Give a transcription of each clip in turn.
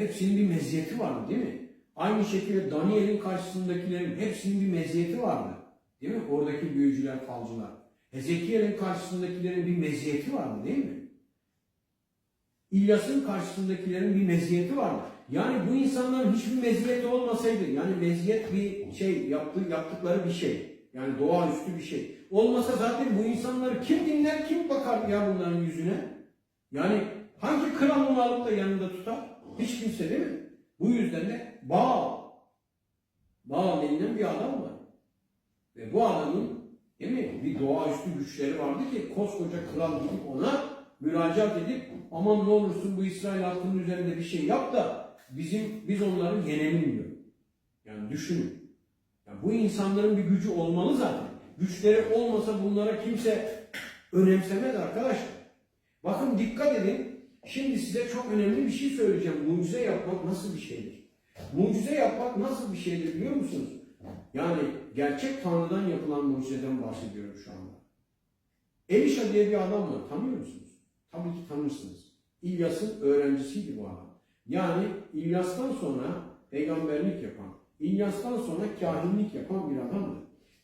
hepsinin bir meziyeti vardı değil mi? Aynı şekilde Daniel'in karşısındakilerin hepsinin bir meziyeti vardı. Değil mi? Oradaki büyücüler, falcılar. Ezekiel'in karşısındakilerin bir meziyeti vardı değil mi? İlyas'ın karşısındakilerin bir meziyeti vardı. Yani bu insanların hiçbir meziyeti olmasaydı, yani meziyet bir şey, yaptığı, yaptıkları bir şey. Yani doğaüstü bir şey. Olmasa zaten bu insanları kim dinler, kim bakar ya bunların yüzüne? Yani alıp da yanında tutar? Hiç kimse değil mi? Bu yüzden de Baal. Baal denilen bir adam var. Ve bu adamın değil mi bir doğaüstü güçleri vardı ki koskoca kral gidip ona müracaat edip aman ne olursun bu İsrail halkının üzerinde bir şey yap da bizim biz onları yenelim diyor. Yani düşünün. Yani bu insanların bir gücü olmalı zaten. Güçleri olmasa bunlara kimse önemsemez arkadaşlar. Bakın dikkat edin. Şimdi size çok önemli bir şey söyleyeceğim. Mucize yapmak nasıl bir şeydir? Mucize yapmak nasıl bir şeydir biliyor musunuz? Yani gerçek Tanrı'dan yapılan mucizeden bahsediyorum şu anda. Elisha diye bir adam var. Tanıyor musunuz? Tabii ki tanırsınız. İlyas'ın öğrencisiydi bu adam. Yani İlyas'tan sonra peygamberlik yapan, İlyas'tan sonra kahinlik yapan bir adamdı.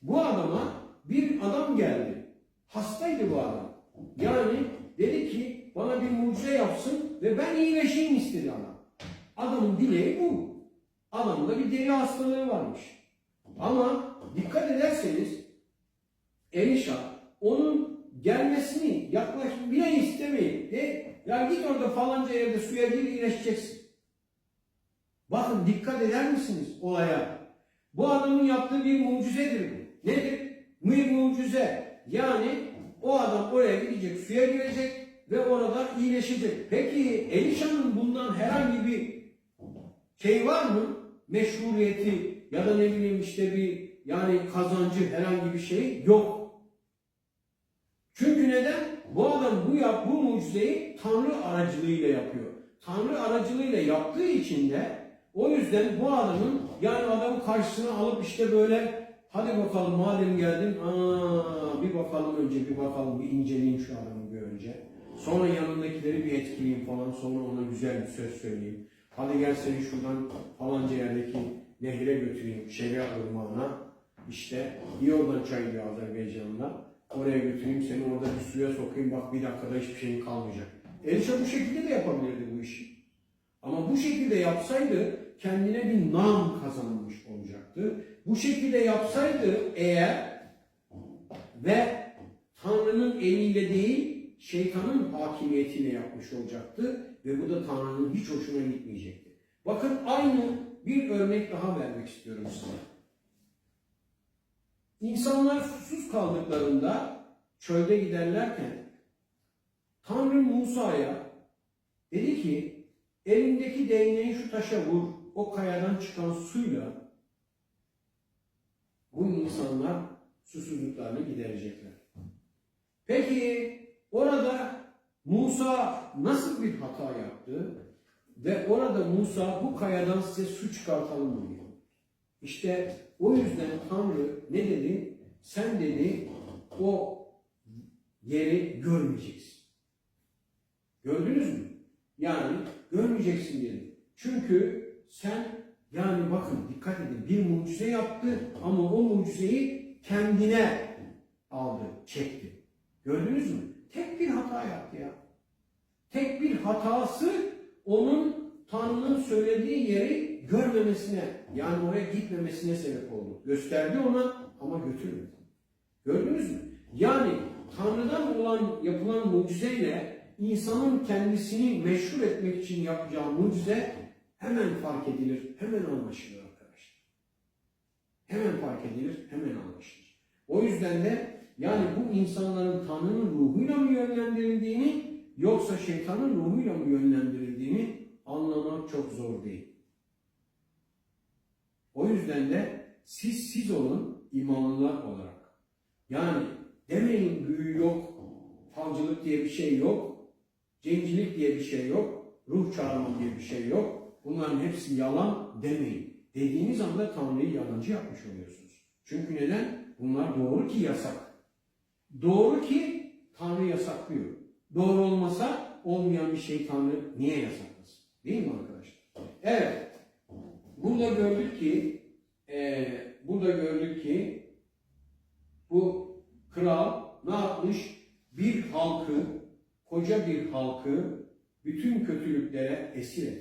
Bu adama bir adam geldi. Hastaydı bu adam. Yani dedi ki bana bir mucize yapsın ve ben iyileşeyim istedi adam. Adamın dileği bu. Adamda bir deri hastalığı varmış. Ama dikkat ederseniz Elisha onun gelmesini yaklaşık bile istemeyin. De, ya git orada falanca yerde suya gir iyileşeceksin. Bakın dikkat eder misiniz olaya? Bu adamın yaptığı bir mucizedir bu. Nedir? Bir mucize. Yani o adam oraya gidecek, suya girecek ve orada iyileşecek. Peki Elişa'nın bundan herhangi bir şey var mı? Meşhuriyeti ya da ne bileyim işte bir yani kazancı herhangi bir şey yok. Çünkü neden? Bu adam bu yap bu mucizeyi Tanrı aracılığıyla yapıyor. Tanrı aracılığıyla yaptığı için de o yüzden bu adamın yani adamı karşısına alıp işte böyle hadi bakalım madem geldin aa, bir bakalım önce bir bakalım bir inceleyeyim şu adamı bir önce. Sonra yanındakileri bir etkileyeyim falan sonra ona güzel bir söz söyleyeyim. Hadi gel seni şuradan falanca yerdeki nehre götüreyim Şeria ırmağına. İşte iyi oradan çay diyor Azerbaycan'da. Oraya götüreyim seni orada bir suya sokayım bak bir dakikada hiçbir şeyin kalmayacak. Elisha bu şekilde de yapabilirdi bu işi. Ama bu şekilde yapsaydı kendine bir nam kazanmış olacaktı. Bu şekilde yapsaydı eğer ve Tanrı'nın eliyle değil şeytanın hakimiyetiyle yapmış olacaktı ve bu da Tanrı'nın hiç hoşuna gitmeyecekti. Bakın aynı bir örnek daha vermek istiyorum size. İnsanlar susuz kaldıklarında çölde giderlerken Tanrı Musa'ya dedi ki elindeki değneği şu taşa vur o kayadan çıkan suyla bu insanlar susuzluklarını giderecekler. Peki orada Musa nasıl bir hata yaptı? Ve orada Musa bu kayadan size su çıkartalım mı diyor. İşte o yüzden Tanrı ne dedi? Sen dedi o yeri görmeyeceksin. Gördünüz mü? Yani görmeyeceksin dedi. Çünkü sen yani bakın dikkat edin bir mucize yaptı ama o mucizeyi kendine aldı, çekti. Gördünüz mü? Tek bir hata yaptı ya. Tek bir hatası onun Tanrı'nın söylediği yeri görmemesine yani oraya gitmemesine sebep oldu. Gösterdi ona ama götürmedi. Gördünüz mü? Yani Tanrı'dan olan yapılan mucizeyle insanın kendisini meşhur etmek için yapacağı mucize hemen fark edilir, hemen anlaşılır arkadaşlar. Hemen fark edilir, hemen anlaşılır. O yüzden de yani bu insanların Tanrı'nın ruhuyla mı yönlendirildiğini yoksa şeytanın ruhuyla mı yönlendirildiğini anlamak çok zor değil. O yüzden de siz siz olun imanlılar olarak. Yani demeyin büyü yok, falcılık diye bir şey yok, cencilik diye bir şey yok, ruh çağırma diye bir şey yok. Bunların hepsi yalan demeyin. Dediğiniz anda Tanrı'yı yalancı yapmış oluyorsunuz. Çünkü neden? Bunlar doğru ki yasak. Doğru ki Tanrı yasaklıyor. Doğru olmasa olmayan bir şey Tanrı niye yasaklasın? Değil mi arkadaşlar? Evet. Burada gördük ki e, burada gördük ki bu kral ne yapmış? Bir halkı, koca bir halkı bütün kötülüklere esir etmiş.